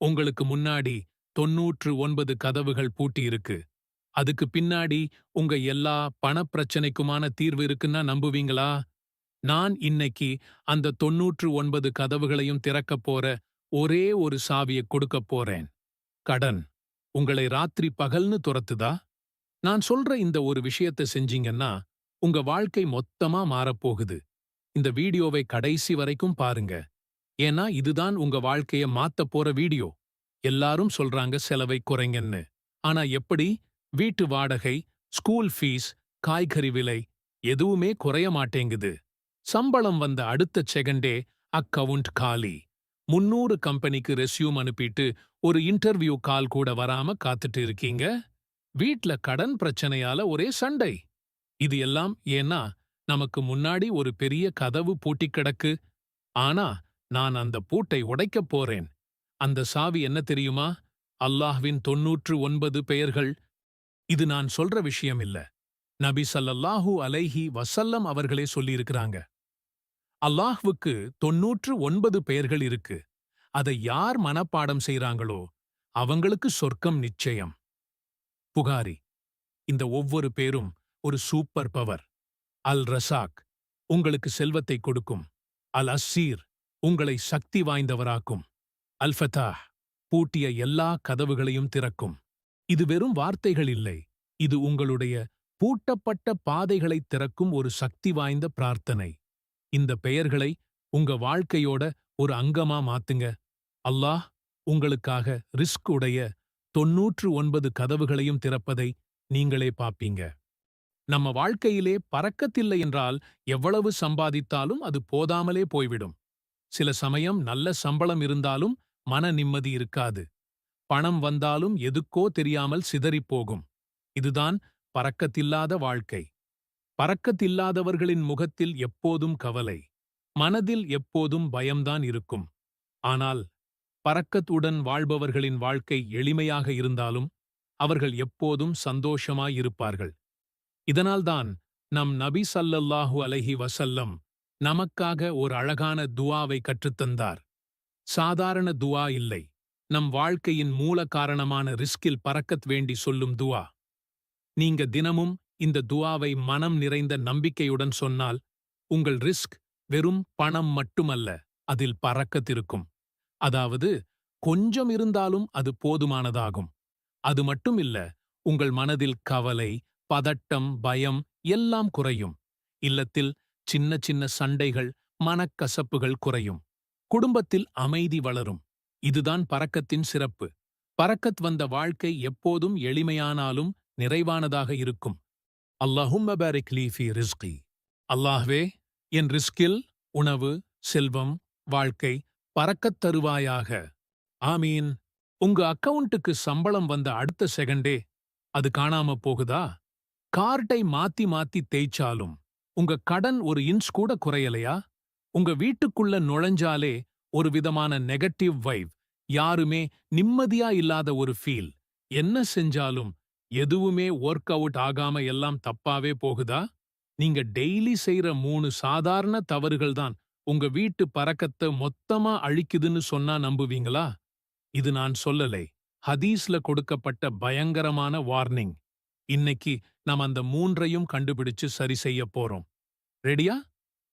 உங்களுக்கு முன்னாடி தொன்னூற்று ஒன்பது கதவுகள் பூட்டி இருக்கு அதுக்கு பின்னாடி உங்க எல்லா பணப்பிரச்சனைக்குமான தீர்வு இருக்குன்னா நம்புவீங்களா? நான் இன்னைக்கு அந்த தொன்னூற்று ஒன்பது கதவுகளையும் திறக்கப் போற ஒரே ஒரு சாவியை கொடுக்கப் போறேன். கடன் உங்களை ராத்திரி பகல்னு துரத்துதா? நான் சொல்ற இந்த ஒரு விஷயத்தை செஞ்சீங்கன்னா உங்க வாழ்க்கை மொத்தமா மாறப்போகுது இந்த வீடியோவை கடைசி வரைக்கும் பாருங்க. ஏன்னா இதுதான் உங்க வாழ்க்கைய மாத்தப் போற வீடியோ. எல்லாரும் சொல்றாங்க செலவை குறைங்கன்னு. ஆனா எப்படி? வீட்டு வாடகை ஸ்கூல் ஃபீஸ் காய்கறி விலை எதுவுமே குறைய மாட்டேங்குது. சம்பளம் வந்த அடுத்த செகண்டே அக்கவுண்ட் காலி. முன்னூறு கம்பெனிக்கு ரெஸ்யூம் அனுப்பிட்டு ஒரு இன்டர்வியூ கால் கூட வராம காத்துட்டு இருக்கீங்க? வீட்ல கடன் பிரச்சனையால ஒரே சண்டை. இது எல்லாம் ஏன்னா நமக்கு முன்னாடி ஒரு பெரிய கதவு பூட்டி கிடக்கு. ஆனா நான் அந்த பூட்டை உடைக்கப் போறேன். அந்த சாவி என்ன தெரியுமா? அல்லாஹ்வின் தொன்னூற்று ஒன்பது பெயர்கள். இது நான் சொல்ற விஷயம் இல்ல நபி ஸல்லல்லாஹு அலைஹி வசல்லம் அவர்களே சொல்லியிருக்கிறாங்க. அல்லாஹ்வுக்கு தொன்னூற்று ஒன்பது பெயர்கள் இருக்கு. அதை யார் மனப்பாடம் செய்றாங்களோ அவங்களுக்கு சொர்க்கம் நிச்சயம். புகாரி. இந்த ஒவ்வொரு பேரும் ஒரு சூப்பர் பவர். அல் ரசாக். உங்களுக்கு செல்வத்தை கொடுக்கும். அல் அஸ்ஸீர். உங்களை சக்தி வாய்ந்தவராக்கும். அல் பூட்டிய எல்லா கதவுகளையும் திறக்கும். இது வெறும் வார்த்தைகள் இல்லை. இது உங்களுடைய பூட்டப்பட்ட பாதைகளைத் திறக்கும் ஒரு சக்தி வாய்ந்த பிரார்த்தனை. இந்த பெயர்களை உங்க வாழ்க்கையோட ஒரு அங்கமா மாத்துங்க. அல்லாஹ் உங்களுக்காக ரிஸ்க் உடைய தொன்னூற்று ஒன்பது கதவுகளையும் திறப்பதை நீங்களே பாப்பீங்க. நம்ம வாழ்க்கையிலே பறக்கத்தில்லை என்றால் எவ்வளவு சம்பாதித்தாலும் அது போதாமலே போய்விடும். சில சமயம் நல்ல சம்பளம் இருந்தாலும் மன நிம்மதி இருக்காது. பணம் வந்தாலும் எதுக்கோ தெரியாமல் சிதறிப் போகும் இதுதான் பறக்கத்தில்லாத வாழ்க்கை. பறக்கத்தில்லாதவர்களின் முகத்தில் எப்போதும் கவலை. மனதில் எப்போதும் பயம்தான் இருக்கும். ஆனால் பறக்கத்துடன் வாழ்பவர்களின் வாழ்க்கை எளிமையாக இருந்தாலும் அவர்கள் எப்போதும் சந்தோஷமாயிருப்பார்கள் இதனால்தான் நம் நபி சல்லல்லாஹு அலைஹி வசல்லம் நமக்காக ஒரு அழகான துவாவை கற்றுத்தந்தார். சாதாரண துவா இல்லை. நம் வாழ்க்கையின் மூல காரணமான ரிஸ்கில் பறக்கத் வேண்டி சொல்லும் துவா. நீங்க தினமும் இந்த துவாவை மனம் நிறைந்த நம்பிக்கையுடன் சொன்னால் உங்கள் ரிஸ்க் வெறும் பணம் மட்டுமல்ல அதில் பறக்கத்திருக்கும் அதாவது கொஞ்சம் இருந்தாலும் அது போதுமானதாகும். அது மட்டும் இல்ல உங்கள் மனதில் கவலை பதட்டம் பயம் எல்லாம் குறையும். இல்லத்தில் சின்ன சின்ன சண்டைகள் மனக்கசப்புகள் குறையும். குடும்பத்தில் அமைதி வளரும். இதுதான் பறக்கத்தின் சிறப்பு. பறக்கத் வந்த வாழ்க்கை எப்போதும் எளிமையானாலும் நிறைவானதாக இருக்கும். அல்லாஹும் பாரிக் ரிஸ்கி. அல்லாஹ்வே என் ரிஸ்கில் உணவு செல்வம் வாழ்க்கை பறக்கத் தருவாயாக. ஆமீன். உங்க அக்கவுண்ட்டுக்கு சம்பளம் வந்த அடுத்த செகண்டே அது காணாம போகுதா? கார்டை மாத்தி மாத்தி தேய்ச்சாலும். உங்க கடன் ஒரு இன்ச் கூட குறையலையா? உங்க வீட்டுக்குள்ள நுழைஞ்சாலே ஒரு விதமான நெகட்டிவ் வைவ் யாருமே நிம்மதியா இல்லாத ஒரு ஃபீல். என்ன செஞ்சாலும் எதுவுமே ஒர்க் அவுட் ஆகாம எல்லாம் தப்பாவே போகுதா? நீங்க டெய்லி செய்யற மூணு சாதாரண தவறுகள் தான் உங்க வீட்டு பறக்கத்தை மொத்தமா அழிக்குதுன்னு சொன்னா நம்புவீங்களா? இது நான் சொல்லலை. ஹதீஸ்ல கொடுக்கப்பட்ட பயங்கரமான வார்னிங். இன்னைக்கு நாம் அந்த மூன்றையும் கண்டுபிடிச்சு சரி செய்ய போறோம். ரெடியா?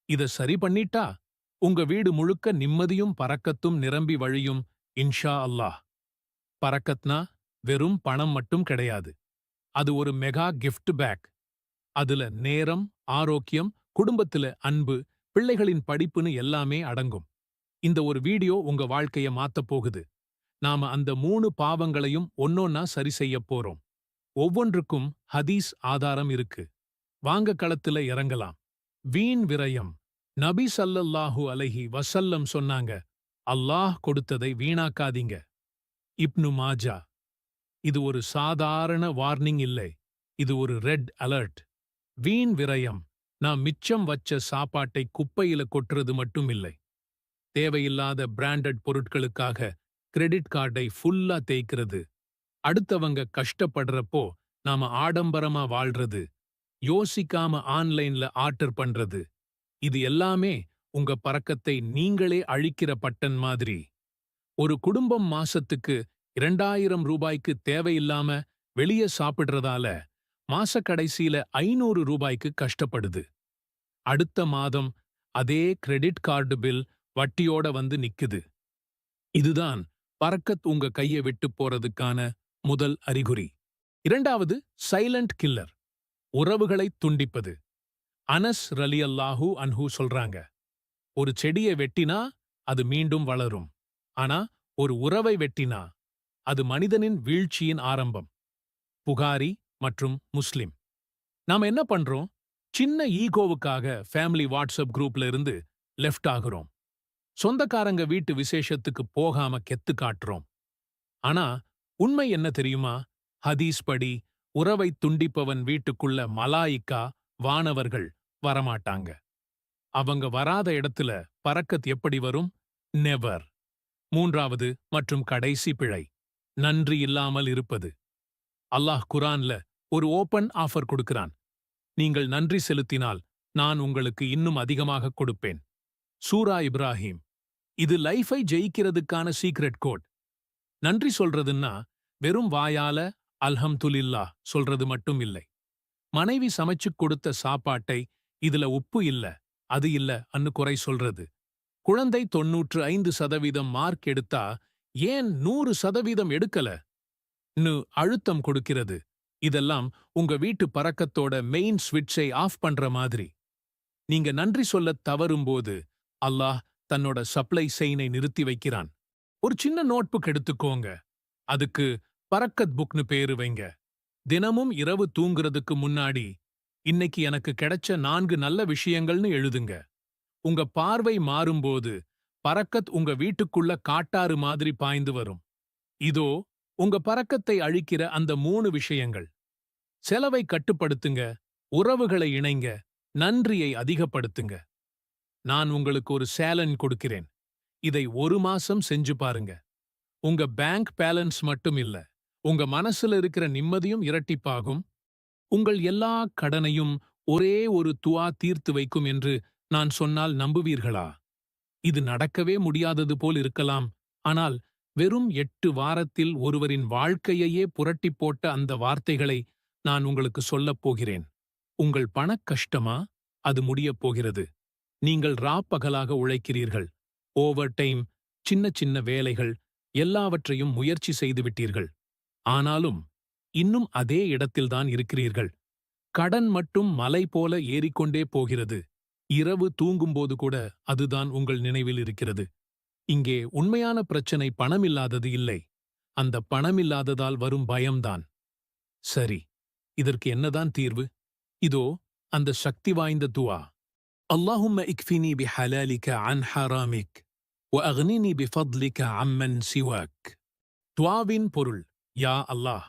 இத சரி பண்ணிட்டா உங்க வீடு முழுக்க நிம்மதியும் பறக்கத்தும் நிரம்பி வழியும் இன்ஷா அல்லாஹ். பறக்கத்னா வெறும் பணம் மட்டும் கிடையாது. அது ஒரு மெகா கிஃப்ட் பேக். அதுல நேரம் ஆரோக்கியம் குடும்பத்துல அன்பு பிள்ளைகளின் படிப்புன்னு எல்லாமே அடங்கும். இந்த ஒரு வீடியோ உங்க வாழ்க்கைய மாத்தப் போகுது. நாம அந்த மூணு பாவங்களையும் ஒன்னொன்னா சரி செய்யப் போறோம். ஒவ்வொன்றுக்கும் ஹதீஸ் ஆதாரம் இருக்கு. வாங்க களத்துல இறங்கலாம். வீண் விரயம். நபி சல்லல்லாஹு அலஹி வசல்லம் சொன்னாங்க அல்லாஹ் கொடுத்ததை வீணாக்காதீங்க. இப்னு மாஜா இது ஒரு சாதாரண வார்னிங் இல்லை. இது ஒரு ரெட் அலர்ட். வீண் விரயம். நான் மிச்சம் வச்ச சாப்பாட்டை குப்பையில கொட்டுறது மட்டும் இல்லை. தேவையில்லாத பிராண்டட் பொருட்களுக்காக கிரெடிட் கார்டை ஃபுல்லா தேய்க்கிறது. அடுத்தவங்க கஷ்டப்படுறப்போ நாம ஆடம்பரமா வாழ்றது யோசிக்காம ஆன்லைன்ல ஆர்டர் பண்றது இது எல்லாமே உங்க பறக்கத்தை நீங்களே அழிக்கிற பட்டன் மாதிரி. ஒரு குடும்பம் மாசத்துக்கு இரண்டாயிரம் ரூபாய்க்கு தேவையில்லாம வெளியே சாப்பிடுறதால மாச கடைசியில ஐநூறு ரூபாய்க்கு கஷ்டப்படுது. அடுத்த மாதம் அதே கிரெடிட் கார்டு பில் வட்டியோட வந்து நிக்குது. இதுதான் பறக்கத் உங்க கையை விட்டு போறதுக்கான முதல் அறிகுறி. இரண்டாவது சைலண்ட் கில்லர் உறவுகளை துண்டிப்பது. அனஸ் ரலி அல்லாஹூ அன்ஹூ சொல்றாங்க ஒரு செடியை வெட்டினா அது மீண்டும் வளரும். ஆனா ஒரு உறவை வெட்டினா அது மனிதனின் வீழ்ச்சியின் ஆரம்பம். புகாரி மற்றும் முஸ்லிம். நாம என்ன பண்றோம்? சின்ன ஈகோவுக்காக ஃபேமிலி வாட்ஸ்அப் குரூப்ல இருந்து லெஃப்ட் ஆகுறோம். சொந்தக்காரங்க வீட்டு விசேஷத்துக்கு போகாம கெத்து காட்டுறோம். ஆனா உண்மை என்ன தெரியுமா? ஹதீஸ் படி உறவை துண்டிப்பவன் வீட்டுக்குள்ள மலாயிக்கா வானவர்கள் வரமாட்டாங்க. அவங்க வராத இடத்துல பறக்கத் எப்படி வரும்? நெவர் மூன்றாவது மற்றும் கடைசி பிழை. நன்றி இல்லாமல் இருப்பது. அல்லாஹ் குரான்ல ஒரு ஓபன் ஆஃபர் கொடுக்கிறான். நீங்கள் நன்றி செலுத்தினால் நான் உங்களுக்கு இன்னும் அதிகமாக கொடுப்பேன். சூரா இப்ராஹிம். இது லைஃபை ஜெயிக்கிறதுக்கான சீக்ரெட் கோட். நன்றி சொல்றதுன்னா வெறும் வாயால அல்ஹம்துலில்லா சொல்றது மட்டும் இல்லை. மனைவி சமைச்சுக் கொடுத்த சாப்பாட்டை இதுல உப்பு இல்ல அது இல்ல அன்னு குறை சொல்றது. குழந்தை தொன்னூற்று ஐந்து சதவீதம் மார்க் எடுத்தா ஏன் நூறு சதவீதம் எடுக்கல? னு அழுத்தம் கொடுக்கிறது. இதெல்லாம் உங்க வீட்டு பறக்கத்தோட மெயின் ஸ்விட்சை ஆஃப் பண்ற மாதிரி. நீங்க நன்றி சொல்லத் தவறும்போது அல்லாஹ் தன்னோட சப்ளை செயினை நிறுத்தி வைக்கிறான். ஒரு சின்ன நோட்புக் எடுத்துக்கோங்க. அதுக்கு பறக்கத் புக்னு பேரு வைங்க. தினமும் இரவு தூங்குறதுக்கு முன்னாடி இன்னைக்கு எனக்கு கிடைச்ச நான்கு நல்ல விஷயங்கள்னு எழுதுங்க. உங்க பார்வை மாறும்போது பறக்கத் உங்க வீட்டுக்குள்ள காட்டாறு மாதிரி பாய்ந்து வரும். இதோ உங்க பறக்கத்தை அழிக்கிற அந்த மூணு விஷயங்கள். செலவை கட்டுப்படுத்துங்க உறவுகளை இணைங்க நன்றியை அதிகப்படுத்துங்க. நான் உங்களுக்கு ஒரு சேலன் கொடுக்கிறேன். இதை ஒரு மாசம் செஞ்சு பாருங்க. உங்க பேங்க் பேலன்ஸ் மட்டும் இல்ல உங்க மனசுல இருக்கிற நிம்மதியும் இரட்டிப்பாகும். உங்கள் எல்லா கடனையும் ஒரே ஒரு துவா தீர்த்து வைக்கும் என்று நான் சொன்னால் நம்புவீர்களா? இது நடக்கவே முடியாதது போல் இருக்கலாம் ஆனால் வெறும் எட்டு வாரத்தில் ஒருவரின் வாழ்க்கையையே புரட்டிப் போட்ட அந்த வார்த்தைகளை நான் உங்களுக்கு சொல்லப் போகிறேன். உங்கள் பணக் கஷ்டமா? அது முடியப் போகிறது. நீங்கள் ராப்பகலாக உழைக்கிறீர்கள். ஓவர் டைம் சின்ன சின்ன வேலைகள் எல்லாவற்றையும் முயற்சி செய்துவிட்டீர்கள் ஆனாலும் இன்னும் அதே இடத்தில்தான் இருக்கிறீர்கள். கடன் மட்டும் மலை போல ஏறிக்கொண்டே போகிறது. இரவு தூங்கும்போது கூட அதுதான் உங்கள் நினைவில் இருக்கிறது. இங்கே உண்மையான பிரச்சனை பணமில்லாதது இல்லை. அந்த பணமில்லாததால் வரும் பயம்தான். சரி இதற்கு என்னதான் தீர்வு? இதோ அந்த சக்தி வாய்ந்த துவா. اللهم اكفني بحلالك عن حرامك واغنني بفضلك عمن سواك துவாவின் பொருள் யா அல்லாஹ்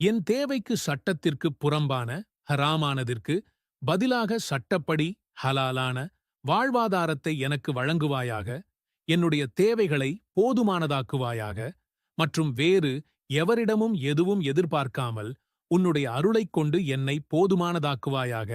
என் தேவைக்கு சட்டத்திற்கு புறம்பான ஹராமானதிற்கு பதிலாக சட்டப்படி ஹலாலான வாழ்வாதாரத்தை எனக்கு வழங்குவாயாக என்னுடைய தேவைகளை போதுமானதாக்குவாயாக மற்றும் வேறு எவரிடமும் எதுவும் எதிர்பார்க்காமல் உன்னுடைய அருளைக் கொண்டு என்னை போதுமானதாக்குவாயாக